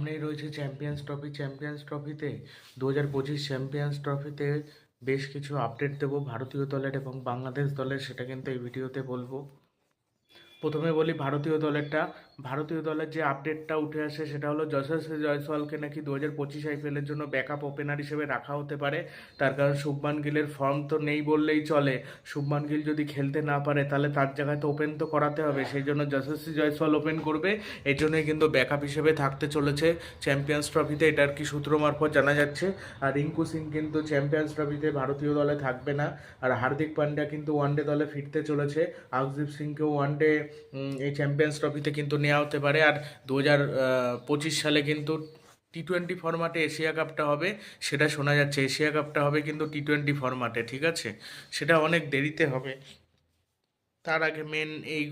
সামনেই রয়েছে champions trophy champions ট্রফিতে দু হাজার পঁচিশ চ্যাম্পিয়ন্স ট্রফিতে বেশ কিছু আপডেট দেবো ভারতীয় দলের এবং বাংলাদেশ দলের, সেটা কিন্তু এই ভিডিওতে বলব। প্রথমে বলি ভারতীয় দলেরটা ভারতীয় দলের যে আপডেটটা উঠে আসে সেটা হলো যশস্বী জয়সওয়ালকে নাকি দু হাজার পঁচিশ আইপিএলের জন্য ব্যাকআপ ওপেনার হিসেবে রাখা হতে পারে। তার কারণ শুভমান গিলের ফর্ম তো নেই বললেই চলে। শুভমান গিল যদি খেলতে না পারে, তাহলে তার জায়গায় তো ওপেন তো করাতে হবে। সেই জন্য যশস্বী জয়সওয়াল ওপেন করবে। এই জন্যই কিন্তু ব্যাকআপ হিসেবে থাকতে চলেছে চ্যাম্পিয়ন্স ট্রফিতে এটা আর কি সূত্র মারফত জানা যাচ্ছে। আর রিঙ্কু সিং কিন্তু চ্যাম্পিয়ন্স ট্রফিতে ভারতীয় দলে থাকবে না। আর হার্দিক পান্ডিয়া কিন্তু ওয়ানডে দলে ফিরতে চলেছে। আউসদীপ সিংকেও ওয়ানডে এই চ্যাম্পিয়ন্স ট্রফিতে কিন্তু নেওয়া হতে পারে। আর দু হাজার পঁচিশ সালে কিন্তু টি টোয়েন্টি ফরম্যাটে এশিয়া কাপটা হবে, সেটা শোনা যাচ্ছে। এশিয়া কাপটা হবে কিন্তু টি টোয়েন্টি ফরম্যাটে ঠিক আছে? সেটা অনেক দেরিতে হবে। তার আগে মেন এই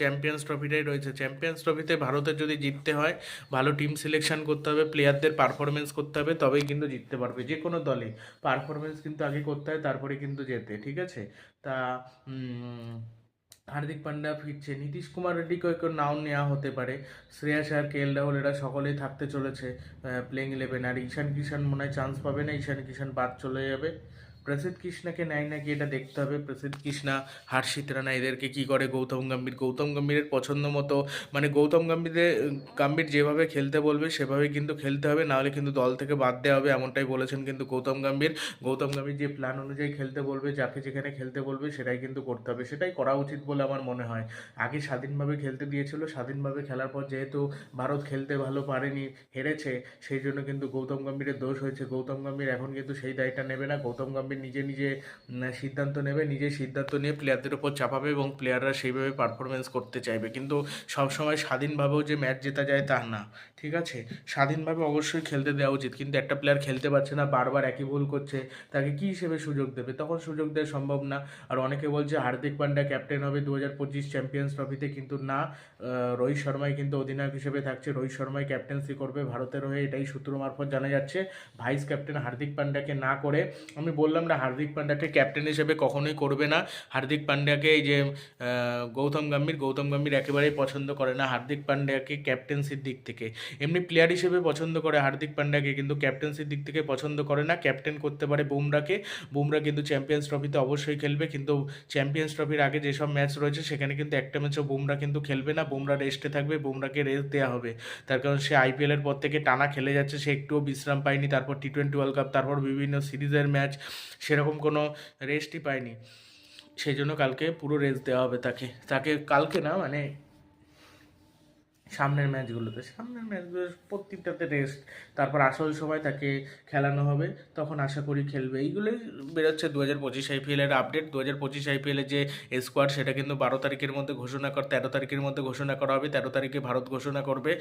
চ্যাম্পিয়ন্স ট্রফিটাই রয়েছে। চ্যাম্পিয়ন্স ট্রফিতে ভারতের যদি জিততে হয়, ভালো টিম সিলেকশন করতে হবে প্লেয়ারদের পারফরমেন্স করতে হবে, তবেই কিন্তু জিততে পারবে। যে কোনো দলে। পারফরমেন্স কিন্তু আগে করতে হয়, তারপরে কিন্তু যেতে, ঠিক আছে? তা হার্দিক পান্ডা ফিরছে। নীতিশ কুমার রেড্ডিকেও একটু নাও নেওয়া হতে পারে। শ্রেয়া আর কে এল রাহুল, এরা সকলেই থাকতে চলেছে প্লেইং ইলেভেন আর ঈশান কিষান মনে হয় চান্স পাবে না। ঈশান কিষান বাদ চলে যাবে। প্রসিদ্ধ কৃষ্ণাকে নেয় নাকি এটা দেখতে হবে? প্রসিদ্ধ কৃষ্ণা, হার্ষিত রানা এদেরকে কি করে? গৌতম গম্ভীর, গৌতম গম্ভীরের পছন্দ মতো মানে গৌতম গম্ভীরের, গম্ভীর যেভাবে খেলতে বলবে সেভাবে কিন্তু খেলতে হবে, নাহলে কিন্তু দল থেকে বাদ দেওয়া হবে, এমনটাই বলেছেন কিন্তু গৌতম গম্ভীর। গৌতম গম্ভীর যে প্ল্যান অনুযায়ী খেলতে বলবে, যাকে যেখানে খেলতে বলবে, সেটাই কিন্তু করতে হবে, সেটাই করা উচিত বলে আমার মনে হয়। আগে স্বাধীনভাবে খেলতে দিয়েছিল, স্বাধীনভাবে খেলার পর যেহেতু ভারত খেলতে ভালো পারেনি, হেরেছে, সেই জন্য কিন্তু গৌতম গম্ভীরের দোষ হয়েছে। গৌতম গম্ভীর এখন কিন্তু সেই দায়টা নেবে না, গৌতম গম্ভীর নিজে নিজে সিদ্ধান্ত নেবে নিজে সিদ্ধান্ত নিয়ে প্লেয়ারদের উপর চাপাবে এবং প্লেয়াররা সেইভাবে পারফরমেন্স করতে চাইবে। কিন্তু সবসময় স্বাধীনভাবেও যে ম্যাচ জেতা যায় তা না। ঠিক আছে? স্বাধীনভাবে অবশ্যই খেলতে দেওয়া উচিত। কিন্তু একটা প্লেয়ার খেলতে পারছে না, বারবার একই ভুল করছে, তাকে কী হিসেবে সুযোগ দেবে? তখন সুযোগ দেওয়া সম্ভব না। আর অনেকে বলছে, হার্দিক পান্ডা ক্যাপ্টেন হবে দু হাজার পঁচিশ চ্যাম্পিয়ন্স ট্রফিতে কিন্তু না রোহিত শর্মাই কিন্তু অধিনায়ক হিসেবে থাকছে। রোহিত শর্মাই ক্যাপ্টেন্সি করবে ভারতের হয়ে, এটাই সূত্র মারফত জানা যাচ্ছে। ভাইস ক্যাপ্টেন হার্দিক পান্ডাকে না করে, আমি বললাম না, হার্দিক পান্ডাকে ক্যাপ্টেন হিসেবে কখনোই করবে না। হার্দিক পান্ডাকে এই যে গৌতম গম্ভীর গৌতম গম্ভীর একেবারেই পছন্দ করে না। হার্দিক পান্ডাকে ক্যাপ্টেন্সির দিক থেকে। এমনি প্লেয়ার হিসেবে পছন্দ করে হার্দিক পান্ডাকে, কিন্তু ক্যাপ্টেন্সির দিক থেকে পছন্দ করে না। ক্যাপ্টেন করতে পারে বুমরাকে। বুমরা কিন্তু চ্যাম্পিয়ন্স ট্রফিতে অবশ্যই খেলবে, কিন্তু চ্যাম্পিয়ন্স ট্রফির আগে যেসব ম্যাচ রয়েছে, সেখানে কিন্তু একটা ম্যাচও বুমরা কিন্তু খেলবে না। বুমরা রেস্টে থাকবে, বুমরাকে রেস্ট দেওয়া হবে। তার কারণ সে আইপিএলের পর থেকে টানা খেলে যাচ্ছে, সে একটুও বিশ্রাম পায়নি, তারপর টি টোয়েন্টি ওয়ার্ল্ড কাপ তারপর বিভিন্ন সিরিজের ম্যাচ সেরকম কোনো রেস্টই পায়নি। সেই জন্য কালকে পুরো রেস্ট দেওয়া হবে তাকে। তাকে কালকে না মানে সামনের ম্যাচগুলোতে। সামনের ম্যাচগুলো প্রত্যেকটাতে রেস্ট তারপর আসল সময় তাকে খেলানো হবে, তখন আশা করি খেলবে। এইগুলোই বেরোচ্ছে দু হাজার পঁচিশ আইপিএলের আপডেট দু হাজার পঁচিশ আইপিএলে যে স্কোয়াড সেটা কিন্তু বারো তারিখের মধ্যে ঘোষণা কর, তেরো তারিখের মধ্যে ঘোষণা করা হবে, তেরো তারিখে ভারত ঘোষণা করবে।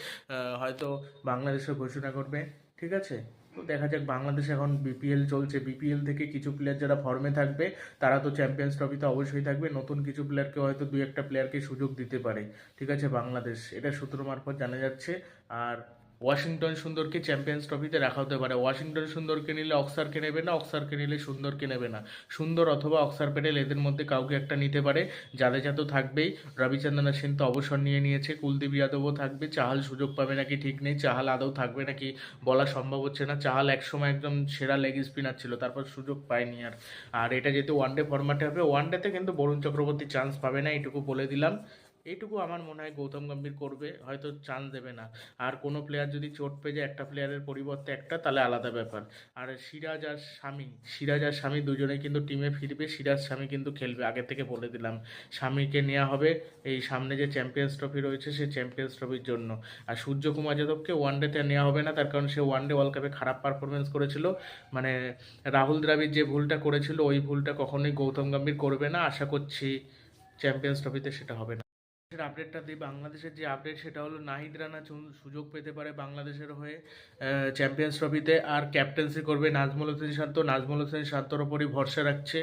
হয়তো বাংলাদেশও ঘোষণা করবে। ঠিক আছে? তো দেখা যাক, বাংলাদেশে এখন বিপিএল চলছে। বিপিএল থেকে কিছু প্লেয়ার যারা ফর্মে থাকবে, তারা তো চ্যাম্পিয়ন্স ট্রফিতে অবশ্যই থাকবে। নতুন কিছু প্লেয়ারকে হয়তো দু একটা প্লেয়ারকে সুযোগ দিতে পারে। ঠিক আছে, বাংলাদেশ। এটা সূত্র মারফত জানা যাচ্ছে। আর ওয়াশিংটন সুন্দরকে চ্যাম্পিয়ন্স ট্রফিতে রাখা হতে পারে। ওয়াশিংটন সুন্দরকে নিলে অক্সারকে নেবে না, অক্সারকে নিলে সুন্দরকে নেবে না। সুন্দর অথবা অক্সার প্যাটেল এদের মধ্যে কাউকে একটা নিতে পারে। জাদেজা তো থাকবেই। রবিচন্দ্রন সেন তো অবসর নিয়ে নিয়েছে। কুলদীপ যাদবও থাকবে। চাহাল সুযোগ পাবে নাকি ঠিক নেই। চাহাল আদৌ থাকবে নাকি বলা সম্ভব হচ্ছে না। চাহাল একসময় একদম সেরা লেগ স্পিনার ছিল, তারপর সুযোগ পায়নি আর। আর এটা যেহেতু ওয়ানডে ফরম্যাটে হবে ওয়ানডেতে কিন্তু বরুণ চক্রবর্তী চান্স পাবে না, এইটুকু বলে দিলাম। এইটুকু আমার মনে হয় গৌতম গম্ভীর করবে, হয়তো চান্স দেবে না। আর কোনো প্লেয়ার যদি চোট পেয়ে যায়, একটা প্লেয়ারের পরিবর্তে একটা, তাহলে আলাদা ব্যাপার। আর সিরাজ আর স্বামী, সিরাজ আর স্বামী দুজনেই কিন্তু টিমে ফিরবে, সিরাজ স্বামী কিন্তু খেলবে, আগে থেকে বলে দিলাম। স্বামীকে নেওয়া হবে এই সামনে যে চ্যাম্পিয়ন্স ট্রফি রয়েছে, সেই চ্যাম্পিয়ন্স ট্রফির জন্য। আর সূর্যকুমার যাদবকে ওয়ানডেতে নেওয়া হবে না, তার কারণ সে ওয়ানডে ওয়ার্ল্ড কাপে খারাপ পারফরমেন্স করেছিল। মানে রাহুল দ্রাবিড় যে ভুলটা করেছিল, ওই ভুলটা কখনোই গৌতম গম্ভীর করবে না। আশা করছি চ্যাম্পিয়ন্স ট্রফিতে সেটা হবে না। আপডেটটা দিই। বাংলাদেশের যে আপডেট সেটা হলো নাহিদ রানা সুযোগ পেতে পারে বাংলাদেশের হয়ে চ্যাম্পিয়ন্স ট্রফিতে আর ক্যাপ্টেন্সি করবে নাজমুল হোসেন শান্ত। নাজমুল হোসেন শান্তর ওপরই ভরসা রাখছে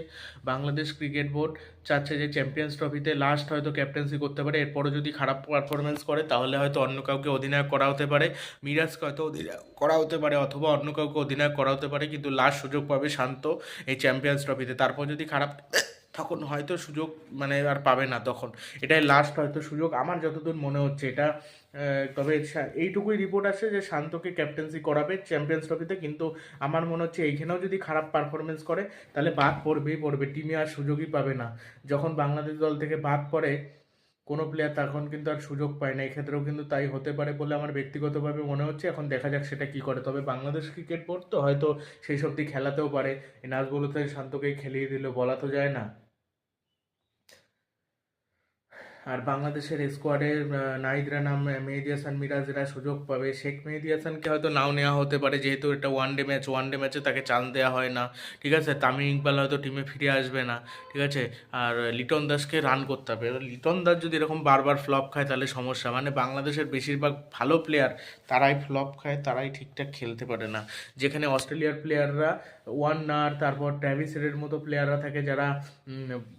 বাংলাদেশ ক্রিকেট বোর্ড। চাচ্ছে যে চ্যাম্পিয়ন্স ট্রফিতে লাস্ট হয়তো ক্যাপ্টেন্সি করতে পারে। এরপরও যদি খারাপ পারফরমেন্স করে, তাহলে হয়তো অন্য কাউকে অধিনায়ক করা হতে পারে। মিরাজকে হয়তো অধিনায়ক করা হতে পারে, অথবা অন্য কাউকে অধিনায়ক করা হতে পারে, কিন্তু লাস্ট সুযোগ পাবে শান্ত এই চ্যাম্পিয়ন্স ট্রফিতে তারপর যদি খারাপ তখন হয়তো সুযোগ মানে আর পাবে না তখন। এটাই লাস্ট হয়তো সুযোগ। আমার যতদূর মনে হচ্ছে এটা তবে এইটুকুই রিপোর্ট আসছে যে শান্তকে ক্যাপ্টেন্সি করাবে চ্যাম্পিয়ন্স ট্রফিতে কিন্তু আমার মনে হচ্ছে এইখানেও যদি খারাপ পারফরমেন্স করে, তাহলে বাদ পড়বেই পড়বে। টিমে আর সুযোগই পাবে না। যখন বাংলাদেশ দল থেকে বাদ পড়ে, কোনো প্লেয়ার তখন কিন্তু আর সুযোগ পায় না। এক্ষেত্রেও কিন্তু তাই হতে পারে বলে আমার ব্যক্তিগতভাবে মনে হচ্ছে। এখন দেখা যাক সেটা কি করে। তবে বাংলাদেশ ক্রিকেট বোর্ড তো হয়তো সেই সব দিক খেলাতেও পারে। এই নাচগুলোতে শান্তকেই খেলিয়ে দিল, বলা তো যায় না। আর বাংলাদেশের স্কোয়াডের নাইদরা নাম মেহেদি হাসান মিরাজরা সুযোগ পাবে। শেখ মেহেদি হাসানকে হয়তো নাও নেওয়া হতে পারে, যেহেতু এটা one day match one day ম্যাচে তাকে চান্স দেওয়া হয় না। ঠিক আছে? তামিম ইকবাল হয়তো টিমে ফিরে আসবে না। ঠিক আছে? আর লিটন দাসকে রান করতে হবে। লিটন দাস যদি এরকম বারবার ফ্লপ খায়, তাহলে সমস্যা। মানে বাংলাদেশের বেশিরভাগ ভালো প্লেয়ার তারাই ফ্লপ খায়, তারাই ঠিকঠাক খেলতে পারে না। যেখানে অস্ট্রেলিয়ার প্লেয়াররা ওয়ার্নার তারপর ট্র্যাভিসের মতো প্লেয়াররা থাকে, যারা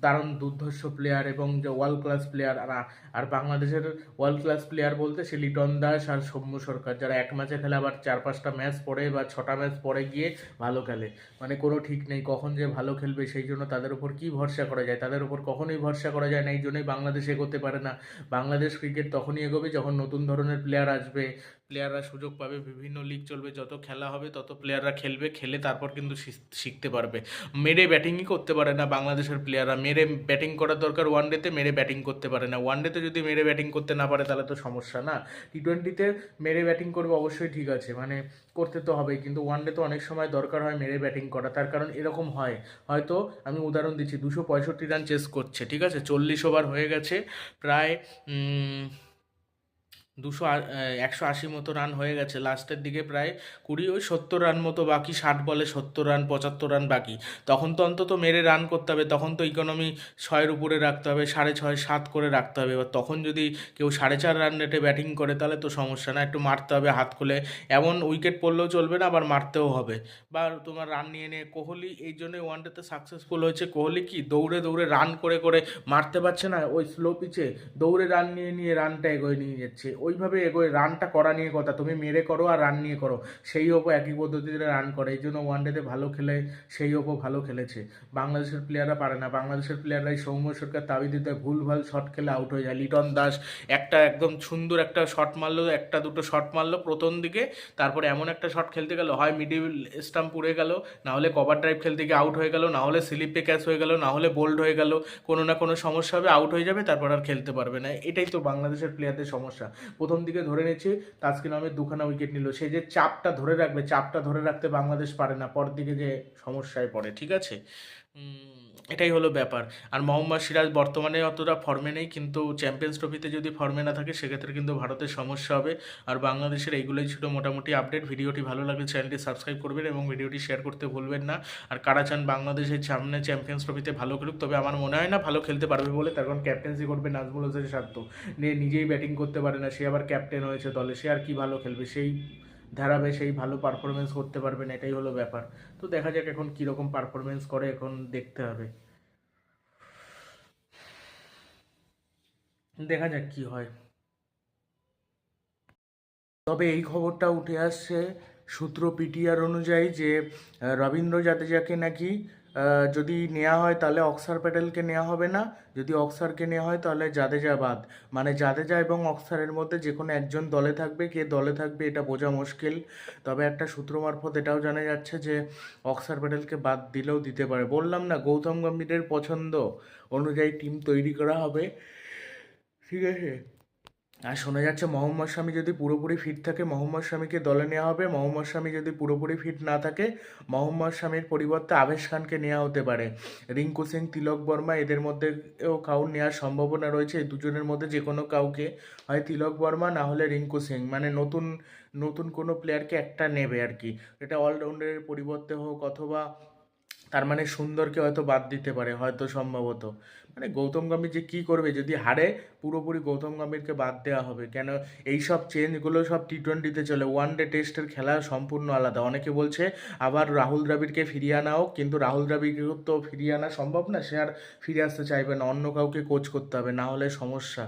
দারুণ দুর্ধর্ষ প্লেয়ার এবং যে ওয়ার্ল্ড ক্লাস প্লেয়ার আর আর বাংলাদেশের ওয়ার্ল্ড ক্লাস প্লেয়ার বলতে সে লিটন দাস আর সৌম্য সরকার, যারা এক ম্যাচে খেলে আবার চার পাঁচটা ম্যাচ পরে বা ছটা ম্যাচ পরে গিয়ে ভালো খেলে। মানে কোনো ঠিক নেই কখন যে ভালো খেলবে সেই জন্য তাদের উপর কী ভরসা করা যায়? তাদের উপর কখনোই ভরসা করা যায় না, এই জন্যই বাংলাদেশ এগোতে পারে না। বাংলাদেশ ক্রিকেট তখনই এগোবে যখন নতুন ধরনের প্লেয়ার আসবে প্লেয়াররা সুযোগ পাবে, বিভিন্ন লিগ চলবে, যত খেলা হবে, তত প্লেয়াররা খেলবে, খেলে তারপর কিন্তু শিখ- শিখতে পারবে। মেরে ব্যাটিংই করতে পারে না বাংলাদেশের প্লেয়াররা মেরে ব্যাটিং করার দরকার ওয়ান ডেতে মেরে ব্যাটিং করতে পারে না। ওয়ান ডেতে যদি মেরে ব্যাটিং করতে না পারে, তাহলে তো সমস্যা না। টি টোয়েন্টিতে মেরে ব্যাটিং করবে অবশ্যই ঠিক আছে মানে করতে তো হবেই। কিন্তু ওয়ান ডে তো অনেক সময় দরকার হয় মেরে ব্যাটিং করা। তার কারণ এরকম হয়। হয়তো আমি উদাহরণ দিচ্ছি, দুশো পঁয়ষট্টি রান চেস করছে, ঠিক আছে? চল্লিশ ওভার হয়ে গেছে, প্রায় দুশো একশো আশি মতো রান হয়ে গেছে। লাস্টের দিকে প্রায় কুড়ি ওই সত্তর রান মতো বাকি, ষাট বলে সত্তর রান, পঁচাত্তর রান বাকি। তখন তো অন্তত মেরে রান করতে হবে, তখন তো ইকোনমি ছয়ের উপরে রাখতে হবে, সাড়ে ছয়, সাত করে রাখতে হবে। এবার তখন যদি কেউ সাড়ে চার রান রেটে ব্যাটিং করে, তাহলে তো সমস্যা না, একটু মারতে হবে হাত খুলে। এমন উইকেট পড়লেও চলবে না, আবার মারতেও হবে। বা তোমার রান নিয়ে নিয়ে, কোহলি এই জন্যই ওয়ানডেতে সাকসেসফুল হয়েছে। কোহলি কি দৌড়ে দৌড়ে রান করে করে মারতে পারছে না? ওই স্লো পিচে দৌড়ে রান নিয়ে নিয়ে রানটা এগোয় নিয়ে যাচ্ছে। ওইভাবে এগোয়, রানটা করা নিয়ে কথা। তুমি মেরে করো আর রান নিয়ে করো। সেই ওপো একই পদ্ধতিতে রান করে। এই জন্য ওয়ানডেতে ভালো খেলে, সেই ওপো ভালো খেলেছে। বাংলাদেশের প্লেয়াররা পারে না। বাংলাদেশের প্লেয়াররাই সৌম্য সরকার তাবিদিতে ভুল ভালো শট খেলে আউট হয়ে যায়। লিটন দাস একটা একদম সুন্দর একটা শট মারলো, একটা দুটো শট মারলো প্রথম দিকে। তারপরে এমন একটা শট খেলতে গেল, হয় মিডিল স্টাম্প পুড়ে গেল, না হলে কভার ড্রাইভ খেলতে গিয়ে আউট হয়ে গেল, না হলে স্লিপে ক্যাচ হয়ে গেল, না হলে বোল্ড হয়ে গেল। কোনো না কোনো সমস্যা হবে আউট হয়ে যাবে, তারপর আর খেলতে পারবে না। এটাই তো বাংলাদেশের প্লেয়ারদের সমস্যা। প্রথম দিকে ধরে নিচ্ছে তাসকিন নামে দুখানা উইকেট নিল। সে যে চাপটা ধরে রাখবে, চাপটা ধরে রাখতে বাংলাদেশ পারে না পর দিকে যে সমস্যায় পড়ে, ঠিক আছে? এটাই হলো ব্যাপার। আর মোহাম্মদ সিরাজ বর্তমানে অতটা ফর্মে নেই, কিন্তু চ্যাম্পিয়ন্স ট্রফিতে যদি ফর্মে না থাকে, সেক্ষেত্রে কিন্তু ভারতের সমস্যা হবে। আর বাংলাদেশের এইগুলোই ছিল মোটামুটি আপডেট ভিডিওটি ভালো লাগলে চ্যানেলটি সাবস্ক্রাইব করবেন এবং ভিডিওটি শেয়ার করতে ভুলবেন না। আর কারা চান বাংলাদেশের সামনে চ্যাম্পিয়ন্স ট্রফিতে ভালো খেলুক, তবে আমার মনে হয় না ভালো খেলতে পারবে বলে। তার কারণ ক্যাপ্টেন্সি করবে নাজমুল সাধ্য। নিয়ে নিজেই ব্যাটিং করতে পারে না, সে আবার ক্যাপ্টেন হয়েছে দলে। সে আর কি ভালো খেলবে? সেই ধারাবে সেই ভালো পারফরমেন্স করতে পারবেন, এটাই হলো ব্যাপার। তো দেখা যাক এখন কীরকম পারফরমেন্স করে, এখন দেখতে হবে। দেখা যাক কি হয়। তবে এই খবরটা উঠে আসছে সূত্র পিটিআর অনুযায়ী যে রবীন্দ্র জাদেজাকে নাকি যদি নেওয়া হয় তাহলে অক্সার প্যাটেলকে নেওয়া হবে না। যদি অক্সারকে নেওয়া হয় তাহলে জাদেজা বাদ। মানে জাদেজা এবং অক্সারের মধ্যে যে কোনো একজন দলে থাকবে। কে দলে থাকবে এটা বোঝা মুশকিল। তবে একটা সূত্র মারফত এটাও জানা যাচ্ছে যে অক্সার প্যাটেলকে বাদ দিলেও দিতে পারে। বললাম না, গৌতম গম্ভীরের পছন্দ অনুযায়ী টিম তৈরি করা হবে। ঠিক আছে? আর শোনা যাচ্ছে মোহাম্মদ শামি যদি পুরোপুরি ফিট থাকে, মোহাম্মদ শামিকে দলে নেওয়া হবে। মোহাম্মদ শামি যদি পুরোপুরি ফিট না থাকে, মোহাম্মদ শামির পরিবর্তে আবেশ খানকে নেওয়া হতে পারে। রিঙ্কু সিং, তিলক বর্মা এদের মধ্যেও কাউ নেওয়ার সম্ভাবনা রয়েছে। এই দুজনের মধ্যে যে কোনো কাউকে। হয় তিলক বর্মা, না হলে রিঙ্কু সিং। মানে নতুন নতুন কোনো প্লেয়ারকে একটা নেবে আর কি। এটা অলরাউন্ডারের পরিবর্তে হোক অথবা তার মানে সুন্দরকে হয়তো বাদ দিতে পারে, হয়তো সম্ভবত। মানে গৌতম গম্ভীর যে কী করবে? যদি হারে পুরোপুরি গৌতম গম্ভীরকে বাদ দেওয়া হবে, কেন এই সব চেঞ্জগুলো সব টি টোয়েন্টিতে চলে? ওয়ান ডে টেস্টের খেলা সম্পূর্ণ আলাদা। অনেকে বলছে আবার রাহুল দ্রাবিড়কে ফিরিয়ে আনা হোক, কিন্তু রাহুল দ্রাবিড়কে তো ফিরিয়ে আনা সম্ভব না, সে আর ফিরে আসতে চাইবে না। অন্য কাউকে কোচ করতে হবে, না হলে সমস্যা।